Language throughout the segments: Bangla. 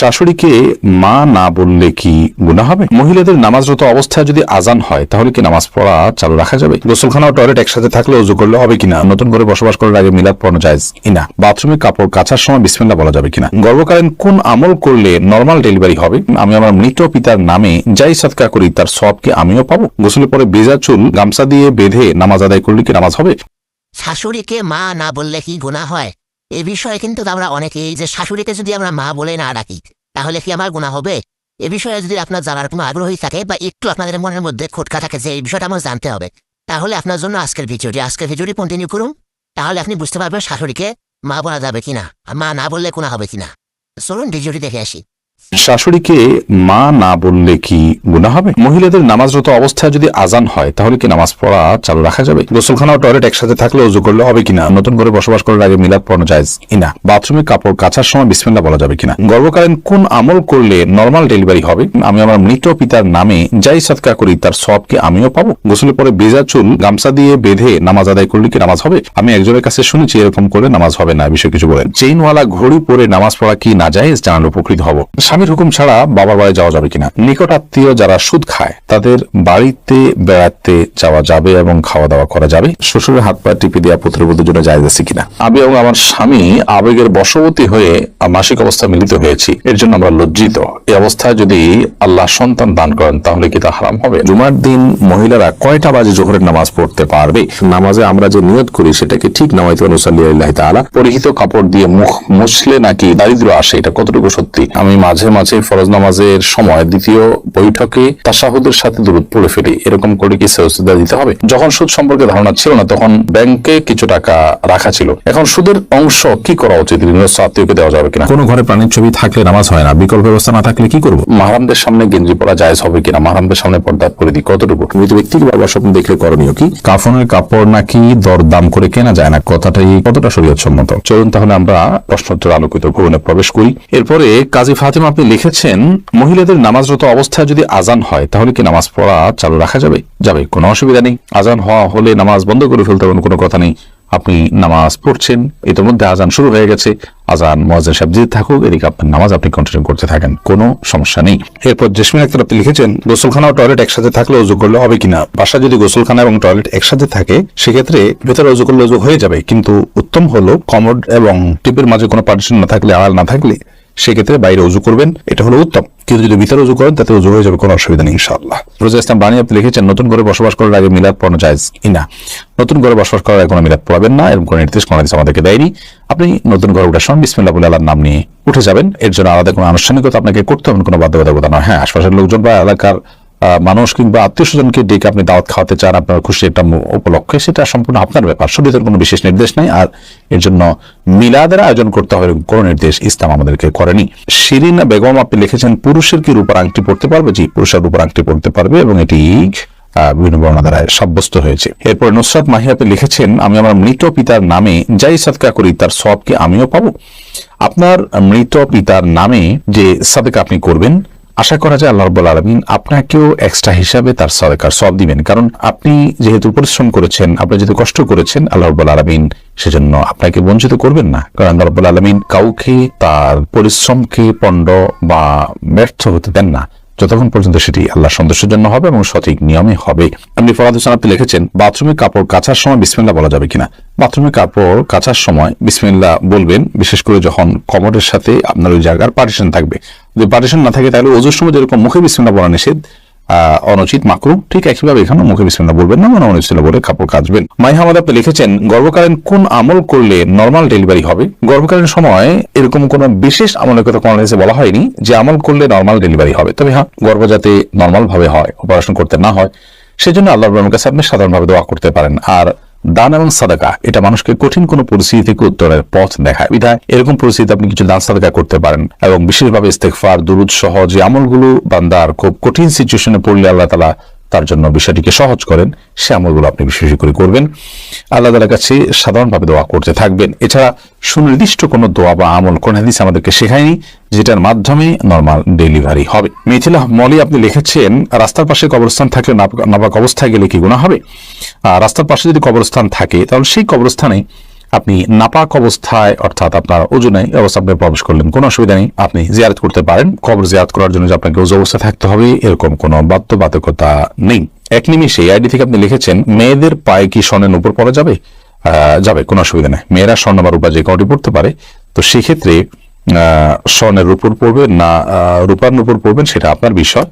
শাশুড়িকে মা না বললে কি গুণা হবে? মহিলাদের নামাজরত অবস্থায় যদি আজান হয়, তাহলে কি নামাজ পড়া চালু রাখা যাবে? গোসলখানা ও টয়লেট একসাথে থাকলে উজু করলে হবে কিনা? নতুন করে বসবাস করার আগে মিলাদ পড়ানো যায় কিনা? বাথরুমে কাপড় কাচার সময় বিসমিল্লা বলা যাবে কিনা? গর্ভকালীন কোন আমল করলে নর্মাল ডেলিভারি হবে? আমি আমার মৃত পিতার নামে যাই সৎকার করি, তার সব কি আমিও পাবো? গোসলের পরে বেজা চুল, গামছা দিয়ে বেঁধে নামাজ আদায় করলে কি নামাজ হবে? শাশুড়িকে মা না বললে কি গুণা হয়? এ বিষয়ে কিন্তু আমরা অনেকেই যে শাশুড়িকে যদি আমরা মা বলে না রাখি তাহলে কি আমার গুণা হবে? এ বিষয়ে যদি আপনার জানার কোনো আগ্রহী থাকে বা একটু আপনাদের মনের মধ্যে খোটকা থাকে যে এই বিষয়টা আমার জানতে হবে, তাহলে আপনার জন্য আজকের ভিডিওটি আজকের ভিডিওটি কন্টিনিউ করুন। তাহলে আপনি বুঝতে পারবেন শাশুড়িকে মা বলা যাবে কিনা, মা না বললে কোনো হবে কিনা। চলুন ভিডিওটি দেখে আসি। শাশুড়িকে মা না বললে কি গুণা হবে? মহিলাদের নামাজরত অবস্থায় যদি আজান হয়, তাহলে কি নামাজ পড়া চালু রাখা যাবে? গোসলখানা টয়লেট একসাথে থাকলে উজু করলে হবে কিনা? নতুন করে বসবাস করার আগে মিলাদ পড়ানো যায় কিনা? বাথরুমে কাপড় কাচার সময় বিসমিল্লা বলা যাবে কিনা? গর্ভকালীন কোন আমল করলে নর্মাল ডেলিভারি হবে? আমি আমার মৃত পিতার নামে যাই সৎকার করি, তার সব কি আমিও পাবো? গোসলের পরে বেজা চুল, গামছা দিয়ে বেঁধে নামাজ আদায় করলে কি নামাজ হবে? আমি একজনের কাছে শুনেছি এরকম করে নামাজ হবে না বিষয় কিছু বলেন। চেইনওয়ালা ঘড়ি পরে নামাজ পড়া কি না যায় জানালে উপকৃত হব। স্বামীর হুকুম ছাড়া বাবার বাড়ি যাওয়া যাবে কিনা? নিকট আত্মীয় যারা সুদ খায়, তাদের বাড়িতে, বেড়াতে যাওয়া যাবে এবং খাওয়া দাওয়া করা যাবে। শ্বশুরের হাত পা টিপে দেওয়া পুত্রবধূর জন্য যায় আছে কিনা? আমি এবং আমার স্বামী আবেগের বশবতী হয়ে মাসিক অবস্থা মিলিত হয়েছি। এর জন্য আমরা লজ্জিত। এই অবস্থায় যদি আল্লাহ সন্তান দান করেন, তাহলে কি তা হারাম হবে? জুমার দিন মহিলারা কয়টা বাজে জোহরের নামাজ পড়তে পারবে? নামাজে আমরা যে নিয়ত করি, সেটাকে ঠিক নামাইতে অনুসাল্লাহ তাআলা। পরিহিত কাপড় দিয়ে মুখ মুছলে নাকি দারিদ্র আসে, এটা কতটুকু সত্যি? আমি মাঝে মাঝে মাঝে ফরজ নামাজের সময় দ্বিতীয় বৈঠকে তাসাহুদের সাথে দূরত পড়ে ফেলি। এরকম করে কি সেজদা দিতে হবে? যখন সুদ সম্পর্কে ধারণা ছিল না তখন ব্যাংকে কিছু টাকা রাখা ছিল। এখন সুদের অংশ কি করা উচিত? আত্মীয়কে দেওয়া যাবে কিনা? কোনো ঘরে প্রাণীর ছবি থাকলে নামাজ হয় না। বিকল্প ব্যবস্থা না থাকলে কি করব? মাহারামদের সামনে গেঞ্জি পরা জায়েজ হবে কিনা? মাহারামদের সামনে পর্দা করে দিই কতটুকু? মৃত ব্যক্তির বাবা স্বপ্ন দেখলে করণীয় কি? কাফনের কাপড় নাকি দরদাম করে কেনা যায় না? কথাটাই কতটা শরীয়ত সম্মত চলুন তাহলে আমরা প্রশ্নোত্তর আলোকিত ভবনে প্রবেশ করি। এরপরে কাজী ফাতিমা আপনি লিখেছেন, মহিলাদের নামাজরত অবস্থায় যদি আজান হয়, তাহলে কি নামাজ পড়া চালু রাখা যাবে? যাবে, কোনো অসুবিধা নেই। আজান হওয়া হলে নামাজ বন্ধ করে ফেলতে হবে, কোনো কথা নেই। আপনি নামাজ পড়ছেন, ইতিমধ্যে আজান শুরু হয়ে গেছে। আজান মহাজান সাহেব যদি থাকুক, এদিকে আপনার নামাজ আপনি কন্টিনিউ করতে থাকেন, কোনো সমস্যা নেই। এরপর জেসমিন আক্তার, আপনি লিখেছেন, গোসলখানা ও টয়লেট একসাথে থাকলে উজু করলে হবে কিনা? বাসা যদি গোসলখানা এবং টয়লেট একসাথে থাকে, সেক্ষেত্রে ভেতরে উজু করলে উজু হয়ে যাবে। কিন্তু উত্তম হলো কমোড এবং টিপের মাঝে কোনো পার্টিশন না থাকলে, আড়াল না থাকলে সেক্ষেত্রে বাইরে উজু করবেন, এটা হলো উত্তম। কিন্তু যদি ভিতরে উজু করেন, তাতে উজু হয়ে যাবে, কোনো অসুবিধা নেই ইনশাল্লাহ রোজা ইসলাম বাণী আপনি লিখেছেন, নতুন করে বসবাস করার আগে মিলাদ পড়ানো যায় কিনা? নতুন করে বসবাস করার কোনো মিলাদ পড়াবেন না, এরকম কোনো নির্দেশ কোনো হাদিস আমাদেরকে দেয়নি। আপনি নতুন করে উঠার সময় বিসমিল্লা বলে আল্লাহর নাম নিয়ে উঠে যাবেন। এর জন্য আলাদা কোনো আনুষ্ঠানিকতা আপনাকে করতে হবে, কোনো বাধ্যবাধকতা নয়। হ্যাঁ আশপাশের লোকজন বা এলাকার মানুষ কিংবা আত্মীয় স্বজনকে ডেকে আপনি দাওয়াত খাওয়াতে চান, আপনার খুশি একটা উপলক্ষে, সেটা সম্পূর্ণ আপনার ব্যাপার। শরীরের কোনো বিশেষ নির্দেশ নাই, আর এর জন্য মিলাদের আয়োজন করতে হবে কোনো নির্দেশ ইসলাম আমাদেরকে করেনি। শিরিনা বেগম, আপনি লিখেছেন, পুরুষের কি রূপার আংটি পড়তে পারবে? জি, পুরুষের রূপার আংটি পড়তে পারবে এবং এটি বিভিন্ন বর্ণা দ্বারা সাব্যস্ত হয়েছে। এরপর নুসরাত মাহি, আপনি লিখেছেন, আমি আমার মৃত পিতার নামে যাই সৎকা করি, তার সব কি আমিও পাবো। আপনার মৃত পিতার নামে যে সাদেকা আপনি করবেন আশা করা যায় আল্লাহ আলমিন আপনাকেও এক্সট্রা হিসাবে তার সরকার সব দিবেন। কারণ আপনি যেহেতু পরিশ্রম করেছেন, আপনি যেহেতু কষ্ট করেছেন, আল্লাহ রব্বুল আলমিন সেজন্য আপনাকে বঞ্চিত করবেন না। কারণ আল্লাহ রব্বুল আলমিন কাউকে তার পরিশ্রমকে পণ্ড বা ব্যর্থ হতে দেন না। যতক্ষণ পর্যন্ত সেটি আল্লাহ সন্তোষের জন্য হবে এবং সঠিক নিয়মে হবে। আপনি ফরাদ হোসেন আপনি লিখেছেন, বাথরুমে কাপড় কাচার সময় বিসমিল্লা বলা যাবে কিনা? বাথরুমে কাপড় কাচার সময় বিসমিল্লা বলবেন, বিশেষ করে যখন কমরের সাথে আপনার ওই জায়গার পার্টিশন থাকবে। যদি পার্টিশন না থাকে, তাহলে ওজোর সময় যেরকম মুখে বিসমিল্লা বলা নিষেধ অনুচিত মাকরু, ঠিক একইভাবে এখানে মুখে বিসমিল্লা বলবেন না মানে অনুচিত বলে কাপড় কাচবেন। মাই হামাদ আপনি লিখেছেন, গর্ভকালীন কোন আমল করলে নর্মাল ডেলিভারি হবে? গর্ভকালীন সময় এরকম কোন বিশেষ আমলের কথা কোন বলা হয়নি যে আমল করলে নর্মাল ডেলিভারি হবে। তবে হ্যাঁ গর্ভ যাতে নর্মাল ভাবে হয় অপারেশন করতে না হয়, সেজন্য আল্লাহ রহমের কাছে আপনি সাধারণভাবে দোয়া করতে পারেন। আর দান এবং সাদাকা, এটা মানুষকে কঠিন কোন পরিস্থিতি থেকে উত্তরের পথ দেখায়। বিধায় এরকম পরিস্থিতিতে আপনি কিছু দান সাদাকা করতে পারেন এবং বিশেষভাবে ইস্তেকফার দুরুদ সহ যে আমলগুলো বান্দার খুব কঠিন সিচুয়েশনে পড়লে আল্লাহ তালা তার জন্য বিষয়টিকে সহজ করেন, সে আমলগুলো আপনি বিশেষ করে করবেন। আল্লাহ তালার কাছে সাধারণভাবে দোয়া করতে থাকবেন। এছাড়া সুনির্দিষ্ট কোনো দোয়া বা আমল, কোন হাদিস আমাদেরকে শেখায়নি, যেটার মাধ্যমে নর্মাল ডেলিভারি হবে। মিথিলা মলি আপনি লিখেছেন, রাস্তার পাশে কবরস্থান থাকলে নাপাক- অবস্থায় গেলে কি গুণা হবে? রাস্তার পাশে যদি কবরস্থান থাকে, তাহলে সেই কবরস্থানে আপনি নাপাক অবস্থায়, অর্থাৎ আপনার ওজনে অবস্থা আপনি প্রবেশ করলেন, কোনো অসুবিধা নেই। আপনি জিয়ারত করতে পারেন। কবর জিয়ারত করার জন্য আপনাকে ওজু অবস্থায় থাকতে হবে, এরকম কোনো বাধ্যবাধকতা নেই। এক নিমিষে আইডি থেকে আপনি লিখেছেন, মেয়েদের পায়ে কি স্বর্ণের উপর পড়া যাবে? যাবে, কোনো অসুবিধা নেই। মেয়েরা স্বর্ণ বা রূপা যে কাউটি পড়তে পারে, তো সেক্ষেত্রে স্বর্ণের উপর পড়বেন না রূপার উপর পড়বেন, সেটা আপনার বিষয়।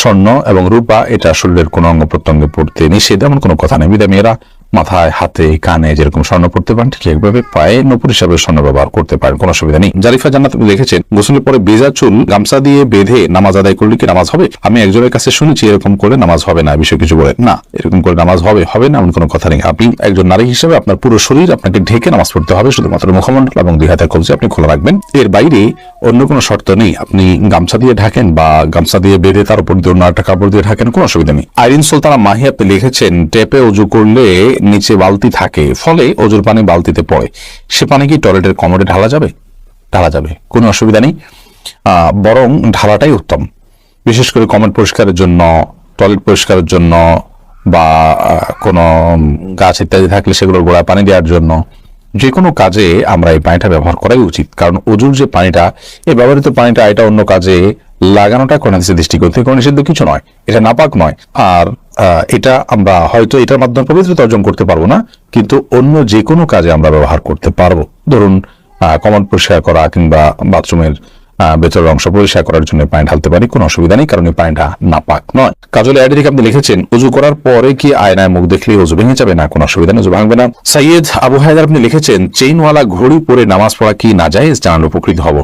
স্বর্ণ এবং রূপা, এটা শরীরের কোনো অঙ্গ প্রত্যঙ্গে পড়তে নিষেধ, এমন কোনো কথা নেই। বিদা মেয়েরা। মাথায়, হাতে, কানে যেরকম স্বর্ণ পড়তে পারেন, ঠিক একভাবে পায়ে নপুর হিসাবে স্বর্ণ ব্যবহার করতে পারেন, কোনো অসুবিধা নেই। জারিফা জান্নাত লিখেছেন গোসলের পরে বেজা চুল, গামছা দিয়ে বেঁধে নামাজ আদায় করলে কি নামাজ হবে? আমি একজনের কাছে শুনেছি এরকম করে নামাজ হবে না বিষয় কিছু বলে না, এরকম করে নামাজ হবে হবে না, এমন কোনো কথা নেই। আপনি একজন নারী হিসেবে আপনার পুরো শরীর আপনাকে ঢেকে নামাজ পড়তে হবে, শুধুমাত্র মুখমণ্ডল এবং দুই হাতের কবজি আপনি খোলা রাখবেন। এর বাইরে অন্য কোনো শর্ত নেই, আপনি গামছা দিয়ে ঢাকেন বা গামছা দিয়ে বেঁধে তার উপর দিয়ে অন্য একটা কাপড় দিয়ে ঢাকেন, কোনো অসুবিধা নেই। আইরিন সুলতানা মাহি আপনি লিখেছেন, টেপে উজু করলে নিচে বালতি থাকে, ফলে অজুর পানি বালতিতে পড়ে। সে পানি কি টয়লেটের কমোডে ঢালা যাবে? ঢালা যাবে, কোনো অসুবিধা নেই। বরং ঢালাটাই উত্তম। বিশেষ করে কমেন্ট পরিষ্কারের জন্য, টয়লেট পরিষ্কারের জন্য, বা কোনো গাছ ইত্যাদি থাকলে সেগুলোর গোড়ায় পানি দেওয়ার জন্য। যে কোনো কাজে আমরা এই পানিটা ব্যবহার করাই উচিত, কারণ অজুর যে পানিটা, এই ব্যবহৃত পানিটা এটা অন্য কাজে লাগানোটা কোনো দৃষ্টিকোণ থেকে কোনো নিষিদ্ধ কিছু নয়। এটা নাপাক নয়। আর এটা আমরা হয়তো এটার মাধ্যমে পবিত্রতা অর্জন করতে পারব না, কিন্তু অন্য যে কোনো কাজে আমরা ব্যবহার করতে পারব। ধরুন কমন পরিষ্কার করা কিংবা বাথরুমের ভেতরের অংশ পরিষ্কার করার জন্য পানি ঢালতে পারি, কোনো অসুবিধা নেই, কারণ এই পানিটা নাপাক নয়। কাজলে থেকে আপনি লিখেছেন, উজু করার পরে কি আয়নায় মুখ দেখলে উজু ভেঙে যাবে? না, কোনো অসুবিধা নেই, উজু ভাঙবে না। সৈয়দ আবু হায়দার আপনি লিখেছেন, চেইনওয়ালা ঘড়ি পরে নামাজ পড়া কি না যায় জানালে উপকৃত হব।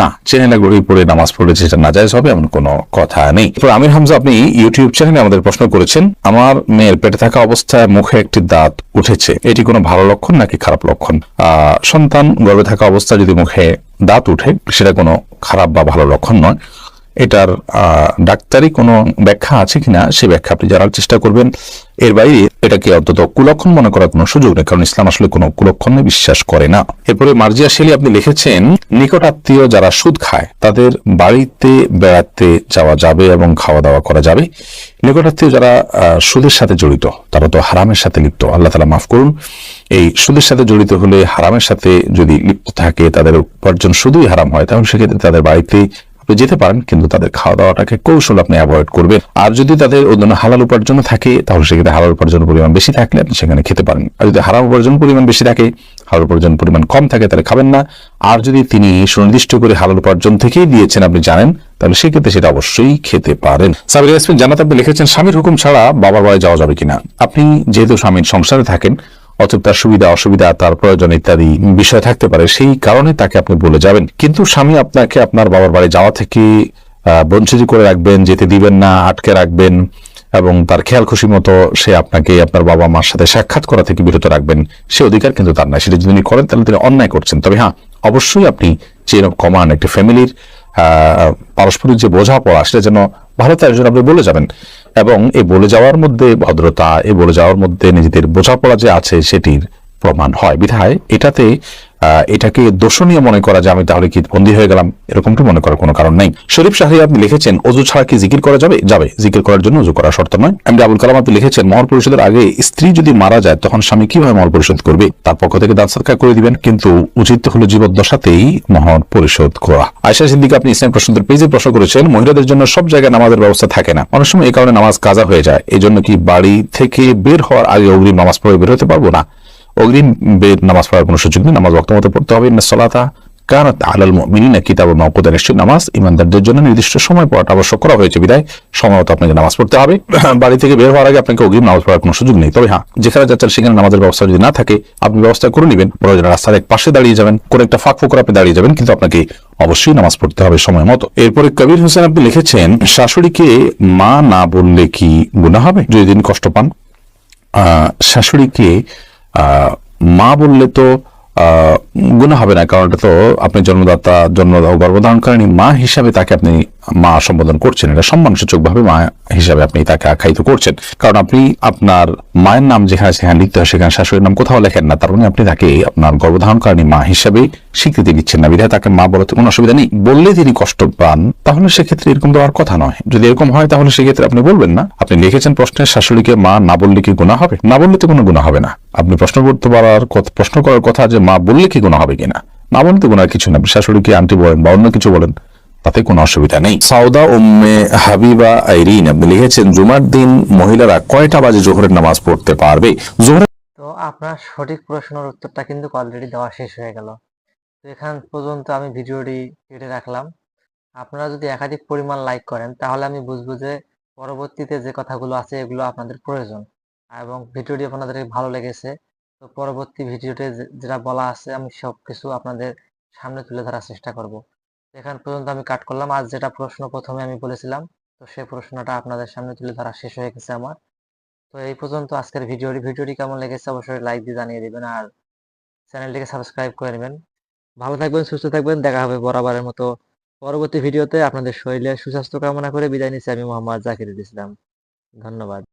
না চেনেলা ঘড়ি পরে নামাজ পড়লে যেটা যায় হবে এমন কোনো কথা নেই। আমির হামজা, আপনি ইউটিউব চ্যানেলে আমাদের প্রশ্ন করেছেন, আমার মেয়ের পেটে থাকা অবস্থায় মুখে একটি দাঁত উঠেছে, এটি কোনো ভালো লক্ষণ নাকি খারাপ লক্ষণ? সন্তান গর্ভে থাকা অবস্থায় যদি মুখে দাঁত উঠে, সেটা কোনো খারাপ বা ভালো লক্ষণ নয়। এটার ডাক্তারি কোনো ব্যাখ্যা আছে কিনা সে ব্যাখ্যা আপনি জানার চেষ্টা করবেন। এর বাইরে এটাকে অন্তত কুলক্ষণ মনে করার কোনো সুযোগ নেই, কারণ ইসলাম আসলে কোনো কুলক্ষণে বিশ্বাস করে না। এরপরে মার্জিয়া শেলি আপনি লিখেছেন, নিকট আত্মীয় যারা সুদ খায়, তাদের বাড়িতে বেড়াতে যাওয়া যাবে এবং খাওয়া দাওয়া করা যাবে। নিকটাত্মীয় যারা সুদের সাথে জড়িত, তারা তো হারামের সাথে লিপ্ত, আল্লাহ তালা মাফ করুন। এই সুদের সাথে জড়িত হলে হারামের সাথে যদি লিপ্ত থাকে, তাদের উপার্জন শুধুই হারাম হয়, তাহলে সেক্ষেত্রে তাদের বাড়িতে যেতে পারেন, কিন্তু তাদের খাওয়া দাওয়াটাকে কৌশল আপনি অ্যাভয়েড করবেন। আর যদি তাদের অন্যান্য হালাল উপার্জন থাকে, তাহলে সেক্ষেত্রে হালাল উপার্জনের পরিমাণ বেশি থাকলে আপনি সেখানে খেতে পারেন। আর যদি হারাম উপার্জন পরিমাণ বেশি থাকে, হালাল উপার্জন পরিমাণ কম থাকে, তাহলে খাবেন না। আর যদি তিনি সুনির্দিষ্ট করে হালাল উপার্জন থেকেই দিয়েছেন আপনি জানেন, তাহলে সেক্ষেত্রে সেটা অবশ্যই খেতে পারেন। সাবির ইয়াসমিন জানাত আপনি লিখেছেন, স্বামীর হুকুম ছাড়া বাবার বাড়ি যাওয়া যাবে কিনা? আপনি যেহেতু স্বামীর সংসারে থাকেন অতএব তার সুবিধা, অসুবিধা, তার প্রয়োজন ইত্যাদি বিষয় থাকতে পারে। সেই কারণে তাকে আপনি বলে যাবেন। কিন্তু স্বামী আপনাকে আপনার বাবার বাড়ি যাওয়া থেকে বঞ্চিত করে রাখবেন, যেতে দিবেন না, আটকে রাখবেন এবং তার খেয়াল খুশি মতো সে আপনাকে আপনার বাবা মার সাথে সাক্ষাৎ করা থেকে বিরত রাখবেন। সে অধিকার কিন্তু তার নাই। সেটা যদি তিনি করেন, তাহলে তিনি অন্যায় করছেন। তবে হ্যাঁ অবশ্যই আপনি চেন অফ একটি ফ্যামিলির পারস্পরিক যে বোঝাপড়া, সেটা যেন ভালো তার জন্য আপনি বলে যাবেন। এবং এ বলে যাওয়ার মধ্যে ভদ্রতা, এ বলে যাওয়ার মধ্যে নিজেদের বোঝাপড়া যে আছে সেটির প্রমাণ হয়। বিধায় এটাতে এটাকে দোষণীয় মনে করা যে আমি তাহলে কি বন্দী হয়ে গেলাম? এরকমটা মনে করার কোনো কারণ নেই। শরীফ শাহরি আপনি লিখেছেন, অজু ছাড়া কি জিকির করা যাবে? যাবে, জিকির করার জন্য অজু করা শর্ত নয়। এমনি আবুল কালাম আপনি লিখেছেন মহর পরিষদের আগে স্ত্রী যদি মারা যায়, তখন স্বামী কীভাবে মহর পরিশোধ করবে? তার পক্ষ থেকে দান সৎকার করে দিবেন, কিন্তু উচিত হলো জীবদ্দশাতেই মহর পরিশোধ করা। আয়সা সিদ্দিক আপনি ইসলাম প্রশ্নদের পেজে প্রশ্ন করেছেন, মহিলাদের জন্য সব জায়গায় নামাজের ব্যবস্থা থাকে না। অনেক সময় এই কারণে নামাজ কাজা হয়ে যায়। এই জন্য কি বাড়ি থেকে বের হওয়ার আগে অগ্রিম নামাজ পড়ে বের হতে পারব না? অগ্রিম নামাজ পড়ার কোনো সুযোগ নেই নামাজ বক্ত মতো পড়তে হবে। সলাতা কানাত আলাল মুমিনিনা কিতাব মাওকুদা নিশ্চয়ই নামাজ। ইমানদারদের জন্য নির্দিষ্ট সময় পড়াটা আবশ্যক করা হয়েছে। বিদায় সময় মতো আপনাকে নামাজ পড়তে হবে। বাড়ি থেকে বের হওয়ার আগে আপনাকে অগ্রিম নামাজ পড়ার কোনো সুযোগ নেই। তবে হ্যাঁ যেখানে যাচ্ছেন সেখানে নামাজের ব্যবস্থা যদি না থাকে আপনি ব্যবস্থা করে নেবেন। প্রয়োজন রাস্তার এক পাশে দাঁড়িয়ে যাবেন কোনো একটা ফাঁক ফোকর আপনি দাঁড়িয়ে যাবেন কিন্তু আপনাকে অবশ্যই নামাজ পড়তে হবে সময় মতো। এরপরে কবির হোসেন আপনি লিখেছেন শাশুড়িকে মা না বললে কি গুণা হবে? যদি দিন কষ্ট পান আহ, শাশুড়িকে মা বললে তো গুণা হবে না, কারণ এটা তো আপনি জন্মদাতা জন্মদাতা গর্ভধারণকারী মা হিসাবে তাকে আপনি মা সম্বোধন করছেন, এটা সম্মানসূচক ভাবে মা হিসাবে আপনি তাকে আখ্যায়িত করছেন। কারণ আপনি আপনার মায়ের নাম যেখানে সেখানে লিখতে হয়, সেখানে শাশুড়ির নাম কোথাও লেখেন না। তার মানে আপনি তাকে আপনার গর্ভধারণকারী মা হিসাবে স্বীকৃতি দিচ্ছেন না। বিধায় তাকে মা বলতে কোনো অসুবিধা নেই। বললে তিনি কষ্ট পান, তাহলে সেক্ষেত্রে এরকম তো আর কথা নয়। যদি এরকম হয়, তাহলে সেক্ষেত্রে আপনি বলবেন না। আপনি লিখেছেন প্রশ্নের শাশুড়িকে মা না বললে কি গুণা হবে? না বললে তো কোনো গুণা হবে না। আপনি প্রশ্ন করতে পারার প্রশ্ন করার কথা যে মা বললে কি গুণা হবে কিনা? না বলতে গুণার কিছু না। শাশুড়িকে, আন্টি বলেন বা অন্য কিছু বলেন। তাতে কোনো অসুবিধা নেই। সাউদা উম্মে হাবিবা আইরিন আপনি লিখেছেন, জুমার দিন মহিলারা কয়টা বাজে জোহরের নামাজ পড়তে পারবে? জোহরের তো আপনার সঠিক প্রশ্নের উত্তরটা কিন্তু অলরেডি দেওয়া শেষ হয়ে গেল। এখান পর্যন্ত আমি ভিডিওটি কেটে রাখলাম। আপনারা যদি একাধিক পরিমাণ লাইক করেন, তাহলে আমি বুঝব যে পরবর্তীতে যে কথাগুলো আছে, এগুলো আপনাদের প্রয়োজন। এবং ভিডিওটি আপনাদের ভালো লেগেছে, তো পরবর্তী ভিডিওতে যেটা বলা আছে, আমি সব কিছু আপনাদের সামনে তুলে ধরার চেষ্টা করব। এখান পর্যন্ত আমি কাট করলাম। আজ যেটা প্রশ্ন প্রথমে আমি বলেছিলাম, তো সেই প্রশ্নটা আপনাদের সামনে তুলে ধরা শেষ হয়ে গেছে আমার। তো এই পর্যন্ত আজকের ভিডিওটি ভিডিওটি কেমন লেগেছে অবশ্যই লাইক দিয়ে জানিয়ে দিবেন আর চ্যানেলটিকে সাবস্ক্রাইব করে নেবেন। ভালো থাকবেন, সুস্থ থাকবেন, দেখা হবে বরাবরের মতো পরবর্তী ভিডিওতে আপনাদের শরীরে সুস্বাস্থ্য কামনা করে বিদায় নিচ্ছি আমি মোহাম্মদ জাকির ইসলাম। ধন্যবাদ।